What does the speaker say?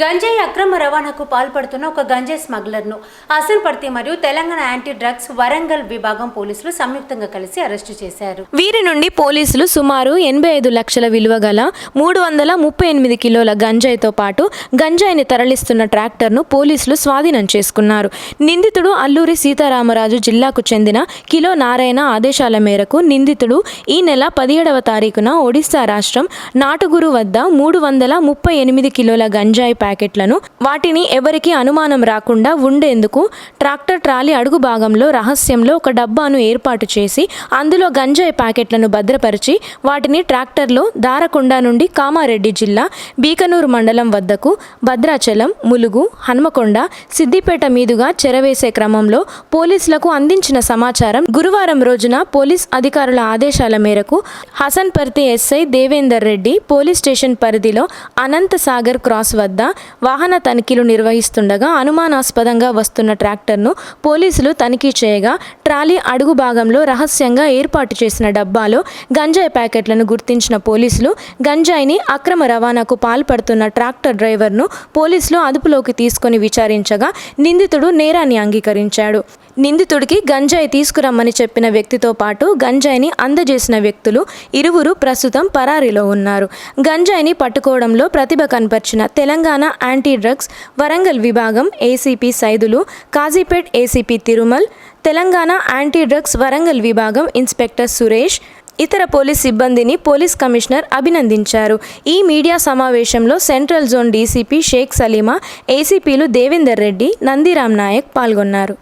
గంజాయి అక్రమ రవాణాకు పాల్పడుతున్న ఒక గంజాయి స్మగ్లర్ను అసర్పర్తి మరియు తెలంగాణ యాంటీ డ్రగ్స్ వరంగల్ విభాగం పోలీసులు సంయుక్తంగా కలిసి అరెస్టు చేశారు. వీరి నుండి పోలీసులు సుమారు ఎనభై ఐదు లక్షల విలువ గల మూడు వందల ముప్పై ఎనిమిది కిలోల గంజాయితో పాటు గంజాయిని తరలిస్తున్న ట్రాక్టర్ను పోలీసులు స్వాధీనం చేసుకున్నారు. నిందితుడు అల్లూరి సీతారామరాజు జిల్లాకు చెందిన కిలో నారాయణ ఆదేశాల మేరకు నిందితుడు ఈ నెల పదిహేడవ తారీఖున ఒడిశా రాష్ట్రం నాటుగురు వద్ద మూడు వందల ముప్పై ఎనిమిది కిలోల గంజాయి ప్యాకెట్లను వాటిని ఎవరికీ అనుమానం రాకుండా ఉండేందుకు ట్రాక్టర్ ట్రాలీ అడుగు భాగంలో రహస్యంలో ఒక డబ్బాను ఏర్పాటు చేసి అందులో గంజాయి ప్యాకెట్లను భద్రపరిచి వాటిని ట్రాక్టర్లో దారకొండ నుండి కామారెడ్డి జిల్లా బీకనూరు మండలం వద్దకు భద్రాచలం ములుగు హన్మకొండ సిద్దిపేట మీదుగా చెరవేసే క్రమంలో పోలీసులకు అందించిన సమాచారం గురువారం రోజున పోలీస్ అధికారుల ఆదేశాల మేరకు Hasanparthy SI Devender Reddy police station పరిధిలో అనంత సాగర్ క్రాస్ వద్ద వాహన తనిఖీలు నిర్వహిస్తుండగా అనుమానాస్పదంగా వస్తున్న ట్రాక్టర్ను పోలీసులు తనిఖీ చేయగా ట్రాలీ అడుగు భాగంలో రహస్యంగా ఏర్పాటు చేసిన డబ్బాలో గంజాయి ప్యాకెట్లను గుర్తించిన పోలీసులు గంజాయిని అక్రమ రవాణాకు పాల్పడుతున్న ట్రాక్టర్ డ్రైవర్ను పోలీసులు అదుపులోకి తీసుకొని విచారించగా నిందితుడు నేరాన్ని అంగీకరించాడు. నిందితుడికి గంజాయి తీసుకురమ్మని చెప్పిన వ్యక్తితో పాటు గంజాయిని అందజేసిన వ్యక్తులు ఇరువురు ప్రస్తుతం పరారీలో ఉన్నారు. గంజాయిని పట్టుకోవడంలో ప్రతిభ కనపర్చిన తెలంగాణ యాంటీ డ్రగ్స్ వరంగల్ విభాగం ACP Saidulu Kazipet ACP Tirumal Telangana anti drugs Warangal విభాగం ఇన్స్పెక్టర్ సురేష్ ఇతర పోలీస్ సిబ్బందిని పోలీస్ కమిషనర్ అభినందించారు. ఈ మీడియా సమావేశంలో central zone DCP Sheikh Saleema ఏసీపీలు Devender Reddy Nandiram Naik పాల్గొన్నారు.